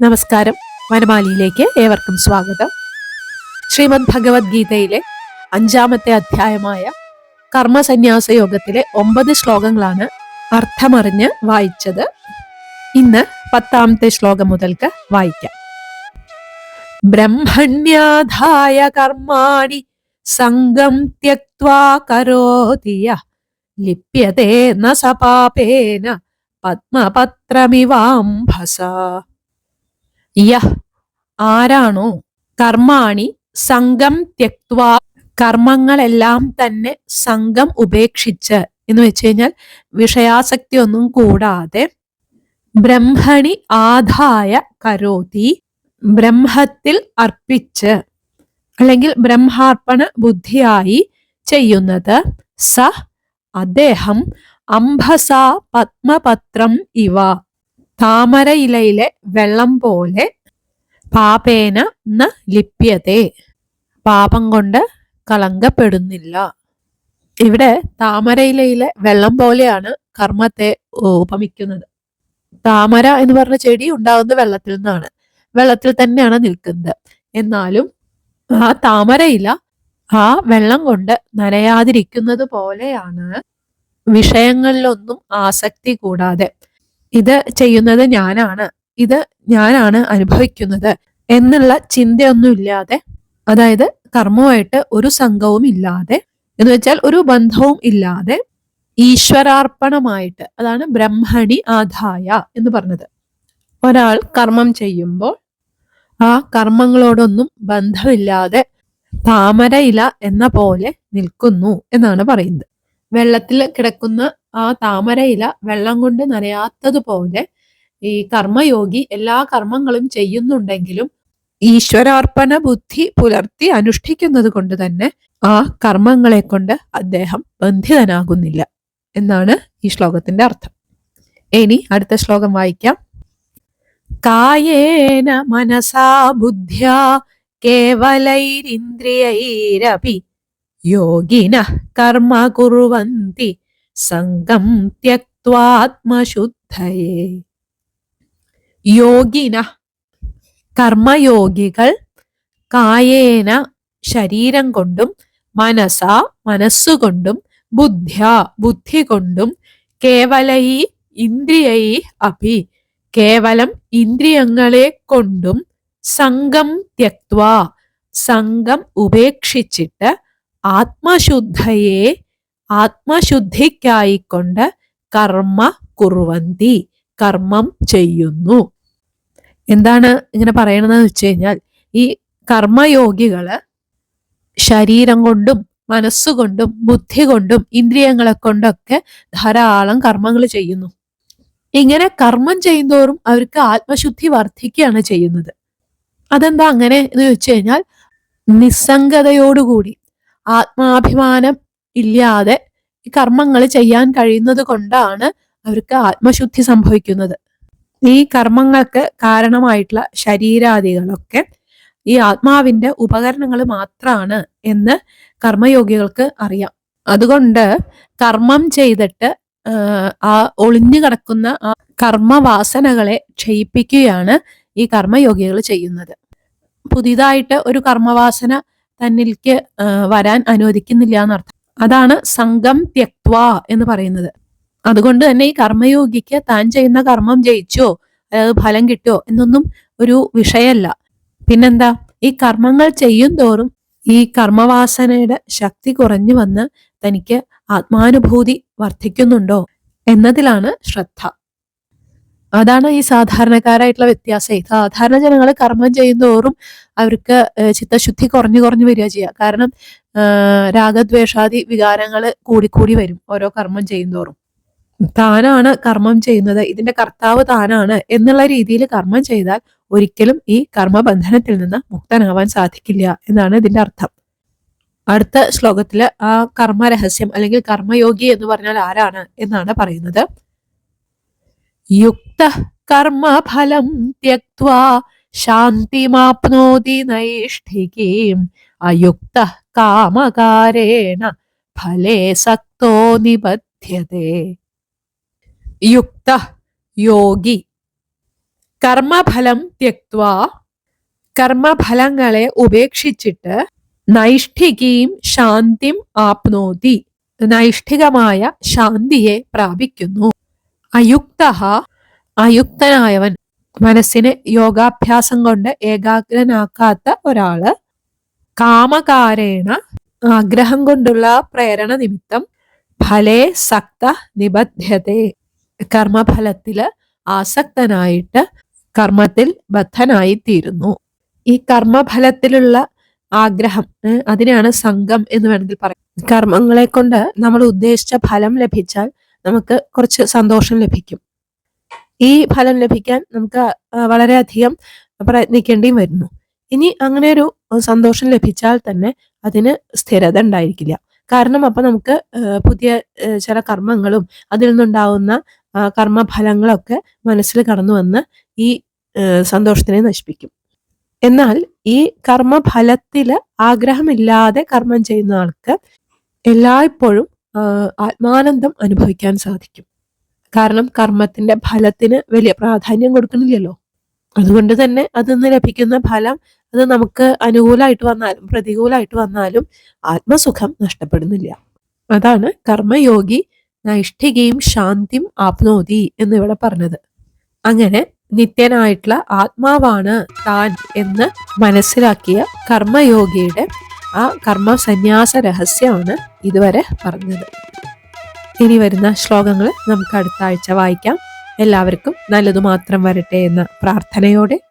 നമസ്കാരം. വനമാലിയിലേക്ക് ഏവർക്കും സ്വാഗതം. ശ്രീമദ് ഭഗവത്ഗീതയിലെ അഞ്ചാമത്തെ അധ്യായമായ കർമ്മസന്യാസ യോഗത്തിലെ ഒമ്പത് ശ്ലോകങ്ങളാണ് അർത്ഥമറിഞ്ഞ് വായിച്ചത്. ഇന്ന് പത്താമത്തെ ശ്ലോകം മുതൽക്ക് വായിക്കാം. ബ്രഹ്മണ്യാധായ കർമാണി സംഗം ത്യക്വാ കരോതിയ ലിപ്യതേ ന സപാപേന പത്മപത്രമിവാംഭസ. യഹ് ആരാണോ? കർമാണി സംഘം ത്യക്വാ കർമ്മങ്ങളെല്ലാം തന്നെ സംഘം ഉപേക്ഷിച്ച് എന്ന് വെച്ച് കഴിഞ്ഞാൽ വിഷയാസക്തി ഒന്നും കൂടാതെ ബ്രഹ്മണി ആദായ കരോതി ബ്രഹ്മത്തിൽ അർപ്പിച്ച് അല്ലെങ്കിൽ ബ്രഹ്മാർപ്പണ ബുദ്ധിയായി ചെയ്യുന്നത് സ. അദ്ദേഹം അംഭസ പത്മപത്രം ഇവ. താമര ഇലയിലെ വെള്ളം പോലെ പാപേന ന ലിപ്യതേ. പാപം കൊണ്ട് കളങ്കപ്പെടുന്നില്ല. ഇവിടെ താമര ഇലയിലെ വെള്ളം പോലെയാണ് കർമ്മത്തെ ഉപമിക്കുന്നത്. താമര എന്ന് പറഞ്ഞ ചെടി ഉണ്ടാകുന്ന വെള്ളത്തിൽ നിന്നാണ്. വെള്ളത്തിൽ തന്നെയാണ് നിൽക്കുന്നത്. എന്നാലും ആ താമര ഇല ആ വെള്ളം കൊണ്ട് നനയാതിരിക്കുന്നത് പോലെയാണ് വിഷയങ്ങളിലൊന്നും ആസക്തി കൂടാതെ. ഇത് ചെയ്യുന്നത് ഞാനാണ്. ഇത് ഞാനാണ് അനുഭവിക്കുന്നത് എന്നുള്ള ചിന്തയൊന്നും ഇല്ലാതെ അതായത് കർമ്മമായിട്ട് ഒരു സംഘവും ഇല്ലാതെ എന്ന് വെച്ചാൽ ഒരു ബന്ധവും ഇല്ലാതെ ഈശ്വരാർപ്പണമായിട്ട് അതാണ് ബ്രഹ്മണി ആദായ എന്ന് പറഞ്ഞത്. ഒരാൾ കർമ്മം ചെയ്യുമ്പോൾ ആ കർമ്മങ്ങളോടൊന്നും ബന്ധമില്ലാതെ താമരയില എന്ന പോലെ നിൽക്കുന്നു എന്നാണ് പറയുന്നത്. വെള്ളത്തിൽ കിടക്കുന്ന ആ താമരയില വെള്ളം കൊണ്ട് നനയാത്തതുപോലെ ഈ കർമ്മയോഗി എല്ലാ കർമ്മങ്ങളും ചെയ്യുന്നുണ്ടെങ്കിലും ഈശ്വരാർപ്പണ ബുദ്ധി പുലർത്തി അനുഷ്ഠിക്കുന്നത് കൊണ്ട് തന്നെ ആ കർമ്മങ്ങളെ കൊണ്ട് അദ്ദേഹം ബന്ധിതനാകുന്നില്ല എന്നാണ് ഈ ശ്ലോകത്തിന്റെ അർത്ഥം. ഇനി അടുത്ത ശ്ലോകം വായിക്കാം. കായേന മനസാ ബുദ്ധ്യാ കേവലൈരിന്ദ്രിയൈരപി യോഗിന കർമ്മ കുറുവന്തി സംഗം ത്യക്വാത്മശുദ്ധയേ യോഗിന കർമ്മയോഗികൾ കായേന ശരീരം കൊണ്ടും മനസ മനസ്സുകൊണ്ടും ബുദ്ധ്യ ബുദ്ധി കൊണ്ടും കേവലൈ ഇന്ദ്രിയൈ അഭി കേവലം ഇന്ദ്രിയങ്ങളെ കൊണ്ടും സംഘം ത്യക്വ സംഘം ഉപേക്ഷിച്ചിട്ട് ആത്മശുദ്ധയെ ആത്മശുദ്ധിക്കായിക്കൊണ്ട് കർമ്മ കുറുവന്തി കർമ്മം ചെയ്യുന്നു. എന്താണ് ഇങ്ങനെ പറയണതെന്ന് വെച്ച് കഴിഞ്ഞാൽ ഈ കർമ്മയോഗികൾ ശരീരം കൊണ്ടും മനസ്സുകൊണ്ടും ബുദ്ധി കൊണ്ടും ഇന്ദ്രിയങ്ങളെ കൊണ്ടൊക്കെ ധാരാളം കർമ്മങ്ങൾ ചെയ്യുന്നു. ഇങ്ങനെ കർമ്മം ചെയ്യുന്നതോറും അവർക്ക് ആത്മശുദ്ധി വർദ്ധിക്കുകയാണ് ചെയ്യുന്നത്. അതെന്താ അങ്ങനെ എന്ന് വെച്ച് കഴിഞ്ഞാൽ നിസ്സംഗതയോടുകൂടി ആത്മാഭിമാനം ഇല്ലാതെ ഈ കർമ്മങ്ങൾ ചെയ്യാൻ കഴിയുന്നത് കൊണ്ടാണ് അവർക്ക് ആത്മശുദ്ധി സംഭവിക്കുന്നത്. ഈ കർമ്മങ്ങൾക്ക് കാരണമായിട്ടുള്ള ശരീരാദികളൊക്കെ ഈ ആത്മാവിന്റെ ഉപകരണങ്ങൾ മാത്രമാണ് എന്ന് കർമ്മയോഗികൾക്ക് അറിയാം. അതുകൊണ്ട് കർമ്മം ചെയ്തിട്ട് ആ ഒളിഞ്ഞു കിടക്കുന്ന ആ കർമ്മവാസനകളെ ക്ഷയിപ്പിക്കുകയാണ് ഈ കർമ്മയോഗികൾ ചെയ്യുന്നത്. പുതിയതായിട്ട് ഒരു കർമ്മവാസന തന്നിലേക്ക് വരാൻ അനുവദിക്കുന്നില്ല എന്നർത്ഥം. അതാണ് സംഘം ത്യക്വ എന്ന് പറയുന്നത്. അതുകൊണ്ട് തന്നെ ഈ കർമ്മയോഗിക്ക് താൻ ചെയ്യുന്ന കർമ്മം ജയിച്ചോ അതായത് ഫലം കിട്ടോ എന്നൊന്നും ഒരു വിഷയമല്ല. പിന്നെന്താ? ഈ കർമ്മങ്ങൾ ചെയ്യും തോറും ഈ കർമ്മവാസനയുടെ ശക്തി കുറഞ്ഞു വന്ന് തനിക്ക് ആത്മാനുഭൂതി വർദ്ധിക്കുന്നുണ്ടോ എന്നതിലാണ് ശ്രദ്ധ. അതാണ് ഈ സാധാരണക്കാരായിട്ടുള്ള വ്യത്യാസം. സാധാരണ ജനങ്ങൾ കർമ്മം ചെയ്യുന്നതോറും അവർക്ക് ചിത്തശുദ്ധി കുറഞ്ഞു കുറഞ്ഞു വരിക ചെയ്യുക കാരണം രാഗദ്വേഷാദി വികാരങ്ങൾ കൂടിക്കൂടി വരും ഓരോ കർമ്മം ചെയ്യുന്നതോറും താനാണ് കർമ്മം ചെയ്യുന്നത് ഇതിന്റെ കർത്താവ് താനാണ് എന്നുള്ള രീതിയിൽ കർമ്മം ചെയ്താൽ ഒരിക്കലും ഈ കർമ്മബന്ധനത്തിൽ നിന്ന് മുക്തനാവാൻ സാധിക്കില്ല എന്നാണ് ഇതിന്റെ അർത്ഥം. അടുത്ത ശ്ലോകത്തിൽ ആ കർമ്മരഹസ്യം അല്ലെങ്കിൽ കർമ്മയോഗി എന്ന് പറഞ്ഞാൽ ആരാണ് എന്നാണ് പറയുന്നത്. യുക്ത കർമ്മഫലം ത്യക്വാ ശാന്തിമാപ്നോതി നൈഷ്ഠികീം. അയുക്ത കാമകാരേണ ഫലേ സക്തോ നിബധ്യതേ യുക്ത യോഗി കർമ്മഫലം ത്യക്വാ കർമ്മഫലങ്ങളെ ഉപേക്ഷിച്ചിട്ട് നൈഷ്ഠികീം ശാന്തിം ആപ്നോതി. നൈഷ്ഠികമായ ശാന്തിയെ പ്രാപിക്കുന്നു. അയുക്ത അയുക്തനായവൻ മനസ്സിനെ യോഗാഭ്യാസം കൊണ്ട് ഏകാഗ്രനാക്കാത്ത ഒരാൾ. കാമകാരേണ ആഗ്രഹം കൊണ്ടുള്ള പ്രേരണ നിമിത്തം. ഫലേ സക്ത നിബദ്ധ്യതേ കർമ്മഫലത്തിൽ ആസക്തനായിട്ട് കർമ്മത്തിൽ ബദ്ധനായി തീരുന്നു ഈ കർമ്മഫലത്തിലുള്ള ആഗ്രഹം അതിനെയാണ് സംഘം എന്ന് വേണമെങ്കിൽ പറയാം. കർമ്മങ്ങളെ കൊണ്ട് നമ്മൾ ഉദ്ദേശിച്ച ഫലം ലഭിച്ചാൽ നമുക്ക് കുറച്ച് സന്തോഷം ലഭിക്കും. ഈ ഫലം ലഭിക്കാൻ നമുക്ക് വളരെയധികം പ്രയത്നിക്കേണ്ടിയും വരുന്നു. ഇനി അങ്ങനെ ഒരു സന്തോഷം ലഭിച്ചാൽ തന്നെ അതിന് സ്ഥിരത ഉണ്ടായിരിക്കില്ല. കാരണം അപ്പൊ നമുക്ക് പുതിയ ചില കർമ്മങ്ങളും അതിൽ നിന്നുണ്ടാവുന്ന കർമ്മഫലങ്ങളൊക്കെ മനസ്സിൽ കടന്നു വന്ന് ഈ സന്തോഷത്തിനെ നശിപ്പിക്കും. എന്നാൽ ഈ കർമ്മഫലത്തിൽ ആഗ്രഹമില്ലാതെ കർമ്മം ചെയ്യുന്ന ആൾക്ക് എല്ലായ്പ്പോഴും ആത്മാനന്ദം അനുഭവിക്കാൻ സാധിക്കും. കാരണം കർമ്മത്തിന്റെ ഫലത്തിന് വലിയ പ്രാധാന്യം കൊടുക്കുന്നില്ലല്ലോ അതുകൊണ്ട് തന്നെ അതിൽ നിന്ന് ലഭിക്കുന്ന ഫലം അത് നമുക്ക് അനുകൂലമായിട്ട് വന്നാലും പ്രതികൂലമായിട്ട് വന്നാലും ആത്മസുഖം നഷ്ടപ്പെടുന്നില്ല. അതാണ് കർമ്മയോഗി നൈഷ്ഠികയും ശാന്തിയും ആപ്നോതി എന്നിവിടെ പറഞ്ഞത്. അങ്ങനെ നിത്യനായിട്ടുള്ള ആത്മാവാണ് താൻ എന്ന് മനസ്സിലാക്കിയ കർമ്മയോഗിയുടെ ആ കർമ്മ സന്യാസ രഹസ്യമാണ് ഇതുവരെ പറഞ്ഞത്. ഇനി വരുന്ന ശ്ലോകങ്ങൾ നമുക്ക് അടുത്ത ആഴ്ച വായിക്കാം. എല്ലാവർക്കും നല്ലതു മാത്രം വരട്ടെ എന്ന പ്രാർത്ഥനയോടെ